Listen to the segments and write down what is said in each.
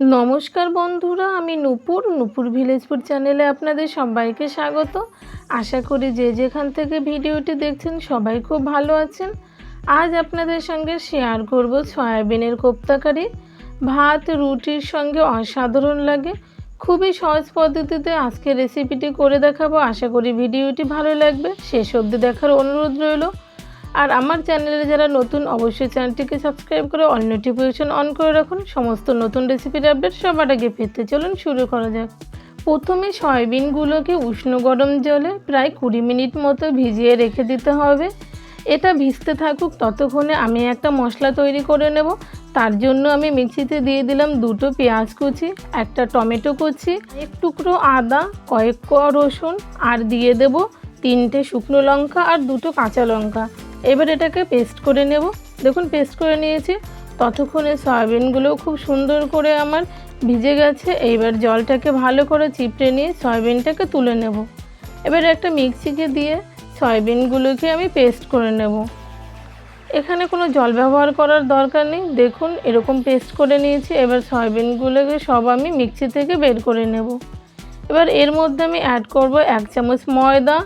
নমস্কার বন্ধুরা, আমি নূপুর নূপুর ভিলেজপুর চ্যানেলে আপনাদের সবাইকে স্বাগত। আশা করি যে যেখান থেকে ভিডিওটি দেখছেন সবাই খুব ভালো আছেন। আজ আপনাদের সঙ্গে শেয়ার করব সয়াবিনের কোপ্তাকারি। ভাত, রুটির সঙ্গে অসাধারণ লাগে। খুবই সহজ পদ্ধতিতে আজকে রেসিপিটি করে দেখাবো। আশা করি ভিডিওটি ভালো লাগবে। শেষ অবধি দেখার অনুরোধ রইল। আর আমার চ্যানেলে যারা নতুন, অবশ্যই চ্যানেলটিকে সাবস্ক্রাইব করে অল নোটিফিকেশন অন করে রাখুন। সমস্ত নতুন রেসিপির আপডেট সবার আগে পেতে চলুন শুরু করা যাক। প্রথমে সয়াবিনগুলোকে উষ্ণ গরম জলে প্রায় কুড়ি মিনিট মতো ভিজিয়ে রেখে দিতে হবে। এটা ভিজতে থাকুক, ততক্ষণে আমি একটা মশলা তৈরি করে নেব। তার জন্য আমি মিক্সিতে দিয়ে দিলাম দুটো পেঁয়াজ কুচি, একটা টমেটো কুচি, এক টুকরো আদা, কয়েক ক রসুন, আর দিয়ে দেব তিনটে শুকনো লঙ্কা আর দুটো কাঁচা লঙ্কা। এবার এটাকে পেস্ট করে নেব। দেখুন পেস্ট করে নিয়েছি। ততক্ষণে সয়াবিনগুলো খুব সুন্দর করে আমার ভিজে গেছে। এইবার জলটাকে ভালো করে চিপড়ে নিয়ে সয়াবিনটাকে তুলে নেব। এবার একটা মিক্সিকে দিয়ে সয়াবিনগুলোকে আমি পেস্ট করে নেব। এখানে কোনো জল ব্যবহার করার দরকার নেই। দেখুন, এরকম পেস্ট করে নিয়েছি। এবার সয়াবিনগুলোকে সব আমি মিক্সি থেকে বের করে নেব। এবার এর মধ্যে আমি অ্যাড করব এক চামচ ময়দা।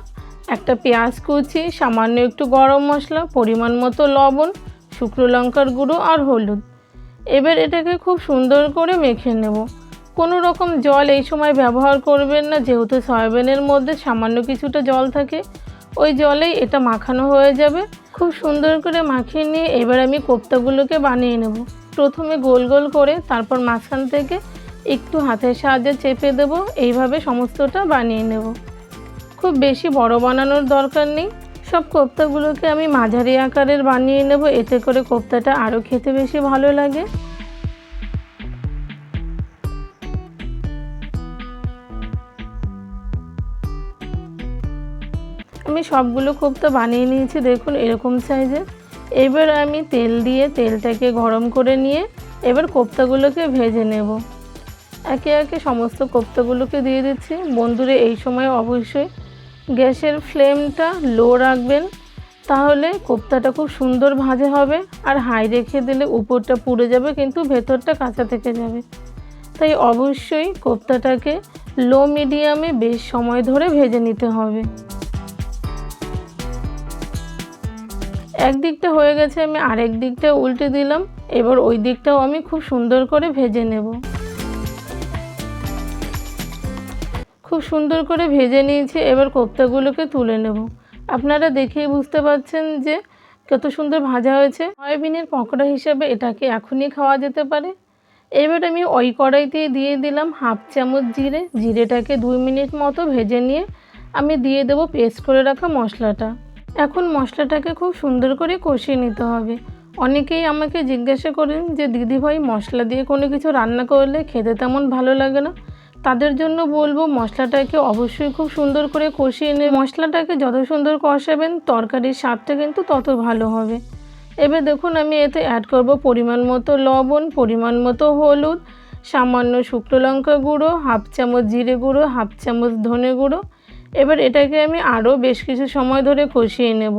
একটা পেঁয়াজ কুচি, সামান্য একটু গরম মশলা, পরিমাণ মতো লবণ, শুকনো লঙ্কার গুঁড়ো আর হলুদ। এবার এটাকে খুব সুন্দর করে মেখে নেব। কোনো রকম জল এই সময় ব্যবহার করবেন না, যেহেতু সয়াবিনের মধ্যে সামান্য কিছুটা জল থাকে। ওই জলেই এটা মাখানো হয়ে যাবে। খুব সুন্দর করে মাখিয়ে নিয়ে এবার আমি কোপ্তাগুলোকে বানিয়ে নেব। প্রথমে গোল গোল করে তারপর মাঝখান থেকে একটু হাতের সাহায্যে চেপে দেবো। এইভাবে সমস্তটা বানিয়ে নেব। খুব বেশি বড় বানানোর দরকার নেই। সব কোপ্তাগুলোকে আমি মাঝারি আকারের বানিয়ে নেব, এতে করে কোপ্তাটা আরও খেতে বেশি ভালো লাগে। আমি সবগুলো কোপ্তা বানিয়ে নিয়েছি, দেখুন এরকম সাইজের এবার আমি তেল দিয়ে তেলটাকে গরম করে নিয়ে এবার কোপ্তাগুলোকে ভেজে নেব। একে একে সমস্ত কোপ্তাগুলোকে দিয়ে দিচ্ছি। বন্ধুরে, এই সময় অবশ্যই গ্যাসের ফ্লেমটা লো রাখবেন, তাহলে কোপ্তাটা খুব সুন্দর ভাজে হবে আর হাই রেখে দিলে উপরটা পুড়ে যাবে, কিন্তু ভেতরটা কাঁচা থেকে যাবে। তাই অবশ্যই কোপ্তাটাকে লো মিডিয়ামে বেশ সময় ধরে ভেজে নিতে হবে। একদিকটা হয়ে গেছে, আমি আরেক দিকটা উল্টে দিলাম, এবার ওই দিকটাও আমি খুব সুন্দর করে ভেজে নেব। খুব সুন্দর করে ভেজে নিয়েছি, এবার কোপ্তাগুলোকে তুলে নেব। আপনারা দেখেই বুঝতে পারছেন যে কত সুন্দর ভাজা হয়েছে। সয়াবিনের পকোড়া হিসাবে এটাকে এখনই খাওয়া যেতে পারে। এবার আমি ওই কড়াইতেই দিয়ে দিলাম হাফ চামচ জিরে। জিরেটাকে দুই মিনিট মতো ভেজে নিয়ে আমি দিয়ে দেবো পেস্ট করে রাখা মশলাটা। এখন মশলাটাকে খুব সুন্দর করে কষিয়ে নিতে হবে। অনেকেই আমাকে জিজ্ঞাসা করেন যে, দিদিভাই, মশলা দিয়ে কোনো কিছু রান্না করলে খেতে তেমন ভালো লাগে না? তাদের জন্য বলব মশলাটাকে অবশ্যই খুব সুন্দর করে কষিয়ে নিয়ে মশলাটাকে যত সুন্দর কষাবেন, তরকারির স্বাদটা কিন্তু তত ভালো হবে। এবার দেখুন, আমি এতে অ্যাড করব পরিমাণ মতো লবণ, পরিমাণ মতো হলুদ, সামান্য শুকনো লঙ্কা গুঁড়ো, হাফ চামচ জিরে গুঁড়ো, হাফ চামচ ধনে গুঁড়ো। এবার এটাকে আমি আরও বেশ কিছু সময় ধরে কষিয়ে নেব।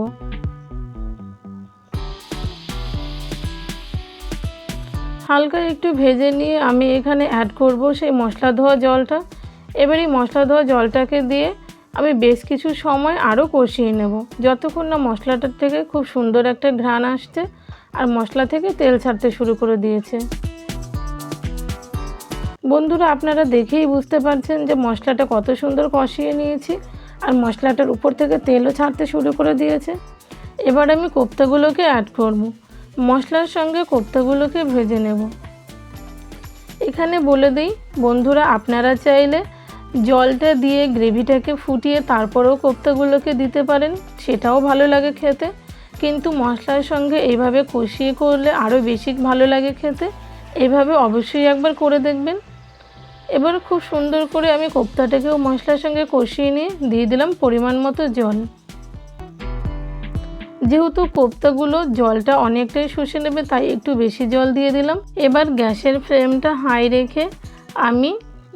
হালকা একটু ভেজে নিয়ে আমি এখানে অ্যাড করব সেই মশলা ধোয়া জলটা। এবার এই মশলা ধোয়া জলটাকে দিয়ে আমি বেশ কিছু সময় আরও কষিয়ে নেব। যতক্ষণ না মশলাটার থেকে খুব সুন্দর একটা ঘ্রাণ আসছে আর মশলা থেকে তেল ছাড়তে শুরু করে দিয়েছে। বন্ধুরা, আপনারা দেখেই বুঝতে পারছেন যে মশলাটা কত সুন্দর কষিয়ে নিয়েছি আর মশলাটার উপর থেকে তেলও ছাড়তে শুরু করে দিয়েছে। এবার আমি কোপ্তাগুলোকে অ্যাড করব। মশলার সঙ্গে কোপ্তাগুলোকে ভেজে নেব। এখানে বলে দিই, বন্ধুরা আপনারা চাইলে জলটা দিয়ে গ্রেভিটাকে ফুটিয়ে তারপরেও কোপ্তাগুলোকে দিতে পারেন, সেটাও ভালো লাগে খেতে। কিন্তু মশলার সঙ্গে এইভাবে কষিয়ে করলে আরও বেশি ভালো লাগে খেতে। এভাবে অবশ্যই একবার করে দেখবেন। এবার খুব সুন্দর করে আমি কোপ্তাটাকেও মশলার সঙ্গে কষিয়ে নিয়ে দিয়ে দিলাম পরিমাণ মতো জল। যেহেতু কোপ্তাগুলো জলটা অনেকটাই শুষে নেবে, তাই একটু বেশি জল দিয়ে দিলাম। এবার গ্যাসের ফ্লেমটা হাই রেখে আমি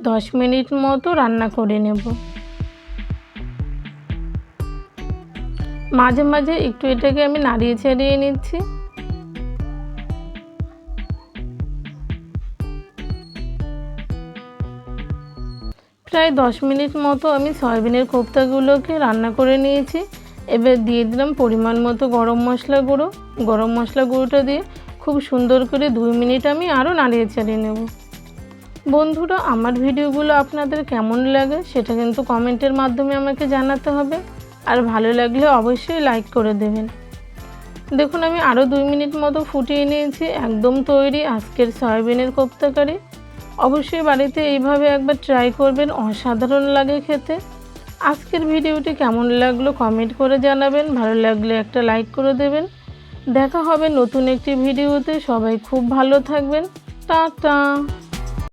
দশ মিনিট মতো রান্না করে নেব। মাঝে মাঝে একটু এটাকে আমি নাড়িয়ে ছাড়িয়ে নিচ্ছি। প্রায় দশ মিনিট মতো আমি সয়াবিনের কোপ্তাগুলোকে রান্না করে নিয়েছি। এবার দিয়ে দিলাম পরিমাণ মতো গরম মশলা গুঁড়ো। গরম মশলা গুঁড়োটা দিয়ে খুব সুন্দর করে দুই মিনিট আমি আরও নাড়িয়ে চাড়িয়ে নেব। বন্ধুরা, আমার ভিডিওগুলো আপনাদের কেমন লাগে সেটা কিন্তু কমেন্টের মাধ্যমে আমাকে জানাতে হবে। আর ভালো লাগলে অবশ্যই লাইক করে দেবেন। দেখুন, আমি আরও দুই মিনিট মতো ফুটিয়ে নিয়েছি একদম তৈরি আজকের সয়াবিনের কোপ্তাকারি। অবশ্যই বাড়িতে এইভাবে একবার ট্রাই করবেন, অসাধারণ লাগে খেতে। আজকের ভিডিওটি কেমন লাগল কমেন্ট করে জানাবেন। ভালো লাগলে একটা লাইক করে দেবেন। দেখা হবে নতুন একটি ভিডিওতে। সবাই খুব ভালো থাকবেন। টাটা!